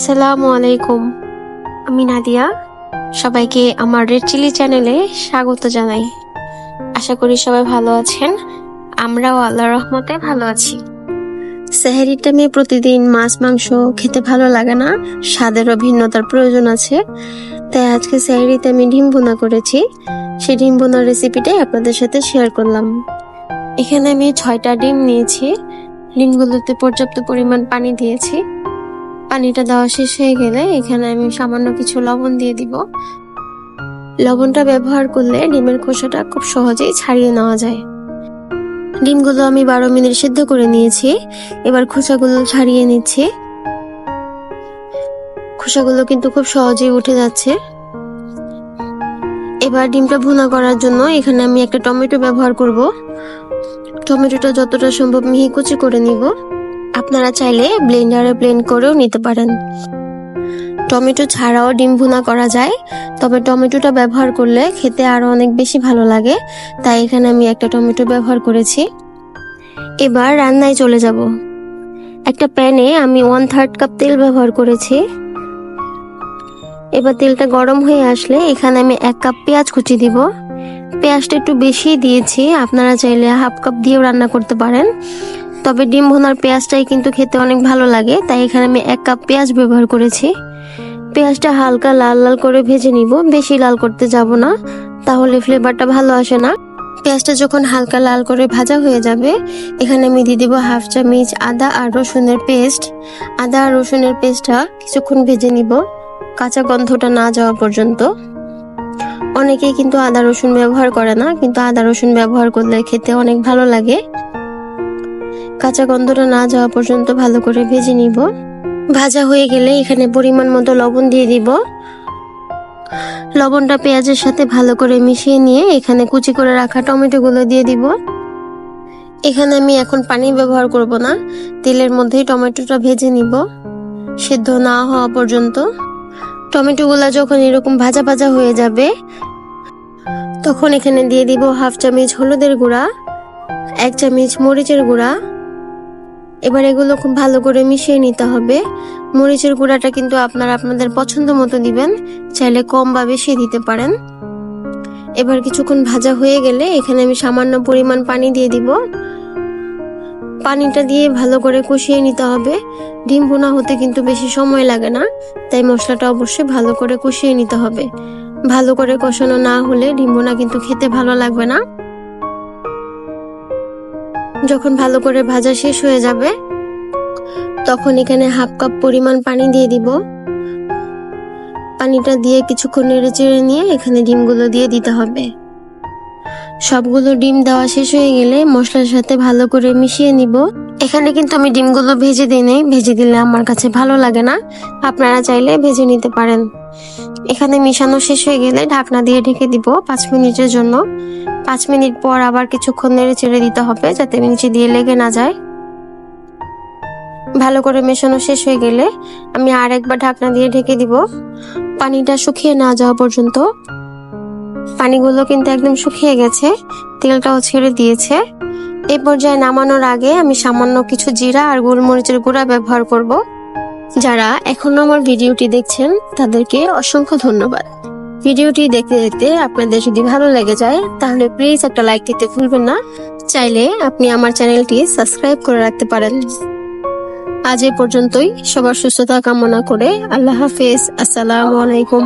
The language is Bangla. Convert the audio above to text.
আসসালামু আলাইকুম। আমি নাদিয়া। সবাইকে আমার রেড চিলি চ্যানেলে স্বাগত জানাই। আশা করি সবাই ভালো আছেন। আমরাও আল্লাহ রহমতে ভালো আছি। সেহারির টাইমে প্রতিদিন মাছ, মাংস খেতে ভালো লাগে না। স্বাদেরও ভিন্নতার প্রয়োজন আছে। তাই আজকে সেহারিতে আমি ডিম বোনা করেছি। সেই ডিম বোনার রেসিপিটাই আপনাদের সাথে শেয়ার করলাম। এখানে আমি ছয়টা ডিম নিয়েছি। ডিমগুলোতে পর্যাপ্ত পরিমাণ পানি দিয়েছি। পানিটা দেওয়া শেষ হয়ে গেলে এখানে আমি সামান্য কিছু লবণ দিয়ে দিব। লবণটা ব্যবহার করলে ডিমের খোসাটা খুব সহজেই ছাড়িয়ে নেওয়া যায়। ডিমগুলো আমি বারো মিনিট সিদ্ধ করে নিয়েছি। এবার খোসাগুলো ছাড়িয়ে নিচ্ছি। খোসাগুলো কিন্তু খুব সহজেই উঠে যাচ্ছে। এবার ডিমটা ভুনা করার জন্য এখানে আমি একটা টমেটো ব্যবহার করব। টমেটোটা যতটা সম্ভব মিহি কুচি করে নিব। আপনারা চাইলে ব্লেন্ডারে ব্লেন্ড করেও নিতে পারেন। টমেটো ছাড়াও ডিম ভুনা করা যায়, তবে টমেটোটা ব্যবহার করলে খেতে আরও অনেক বেশি ভালো লাগে, তাই এখানে আমি একটা টমেটো ব্যবহার করেছি। এবার রান্নায় চলে যাব। একটা প্যানে আমি ওয়ান থার্ড কাপ তেল ব্যবহার করেছি। এবার তেলটা গরম হয়ে আসলে এখানে আমি এক কাপ পেঁয়াজ কুচি দিব। পেঁয়াজটা একটু বেশি দিয়েছি, আপনারা চাইলে হাফ কাপ দিয়েও রান্না করতে পারেন। তবে ডিম ভোনার পেঁয়াজটাই কিন্তু খেতে অনেক ভালো লাগে, তাই এখানে আমি এক কাপ পেঁয়াজ ব্যবহার করেছি। পেঁয়াজটা হালকা লাল লাল করে ভেজে নিব, বেশি লাল করতে যাব না, তাহলে ফ্লেভারটা ভালো আসে না। পেঁয়াজটা যখন হালকা লাল করে ভাজা হয়ে যাবে, এখানে আমি দিয়ে দিব হাফ চামচ আদা আর রসুনের পেস্ট। আদা আর রসুনের পেস্টটা কিছুক্ষণ ভেজে নিব, কাঁচা গন্ধটা না যাওয়া পর্যন্ত। অনেকেই কিন্তু আদা রসুন ব্যবহার করে না, কিন্তু আদা রসুন ব্যবহার করলে খেতে অনেক ভালো লাগে। কাঁচা গন্ধটা না যাওয়া পর্যন্ত ভালো করে ভেজে নিব। ভাজা হয়ে গেলে এখানে পরিমাণ মতো লবণ দিয়ে দিব। লবণটা পেঁয়াজের সাথে ভালো করে মিশিয়ে নিয়ে এখানে কুচি করে রাখা টমেটো গুলো দিয়ে দিব। এখানে আমি এখন পানি ব্যবহার করব না, তেলের মধ্যেই টমেটোটা ভেজে নিব। সেদ্ধ না হওয়া পর্যন্ত। টমেটো গুলা যখন এরকম ভাজা ভাজা হয়ে যাবে, তখন এখানে দিয়ে দিব হাফ চামচ হলুদের গুঁড়া, এক চামচ মরিচের গুঁড়া এবার এগুলো খুব ভালো করে মিশিয়ে নিতে হবে। মরিচের গুঁড়াটা কিন্তু আপনারা আপনাদের পছন্দ মতো দিবেন, চাইলে কম বা বেশি দিতে পারেন। এবার কিছুক্ষণ ভাজা হয়ে গেলে এখানে আমি সামান্য পরিমাণ পানি দিয়ে দিব। পানিটা দিয়ে ভালো করে কষিয়ে নিতে হবে। ডিম ভুনা হতে কিন্তু বেশি সময় লাগে না, তাই মশলাটা অবশ্যই ভালো করে কষিয়ে নিতে হবে। ভালো করে কষানো না হলে ডিম ভুনা কিন্তু খেতে ভালো লাগবে না। যখন ভালো করে ভাজা শেষ হয়ে যাবে, তখন এখানে হাফ কাপ পরিমাণ পানি দিয়ে দিব। পানিটা দিয়ে কিছুক্ষণ নেড়ে চেড়ে নিয়ে এখানে ডিমগুলো দিয়ে দিতে হবে। সবগুলো ডিম দেওয়া শেষ হয়ে গেলে মশলার সাথে ভালো করে মিশিয়ে নিব। এখানে কিন্তু আমি ডিমগুলো ভেজে দিই নাই। ভেজে দিলে আমার কাছে ভালো লাগে না। আপনারা চাইলে ভেজে নিতে পারেন। এখানে মিশানো শেষ হয়ে গেলে ঢাকনা দিয়ে ঢেকে দিব পাঁচ মিনিটের জন্য। পাঁচ মিনিট পর আবার কিছুক্ষণ নেড়ে ছেড়ে দিতে হবে যাতে নিচে দিয়ে লেগে না যায়। ভালো করে মেশানো শেষ হয়ে গেলে আমি আর একবার ঢাকনা দিয়ে ঢেকে দিব। পানিটা শুকিয়ে না যাওয়া পর্যন্ত। পানিগুলো কিন্তু একদম শুকিয়ে গেছে, তেলটাও ছেড়ে দিয়েছে। এ পর্যায়ে নামানোর আগে আমি সামান্য কিছু জিরা আর গোলমরিচের গুঁড়া ব্যবহার করব। যারা এখনও আমার ভিডিওটি দেখছেন, তাদেরকে অসংখ্য ধন্যবাদ। ভিডিওটি দেখতে দেখতে আপনাদের যদি ভালো লেগে যায়, তাহলে প্লিজ একটা লাইক দিতে ভুলবেন না। চাইলে আপনি আমার চ্যানেলটি সাবস্ক্রাইব করে রাখতে পারেন। আজ এ পর্যন্তই। সবার সুস্থতা কামনা করে আল্লাহ হাফেজ। আসসালামু আলাইকুম।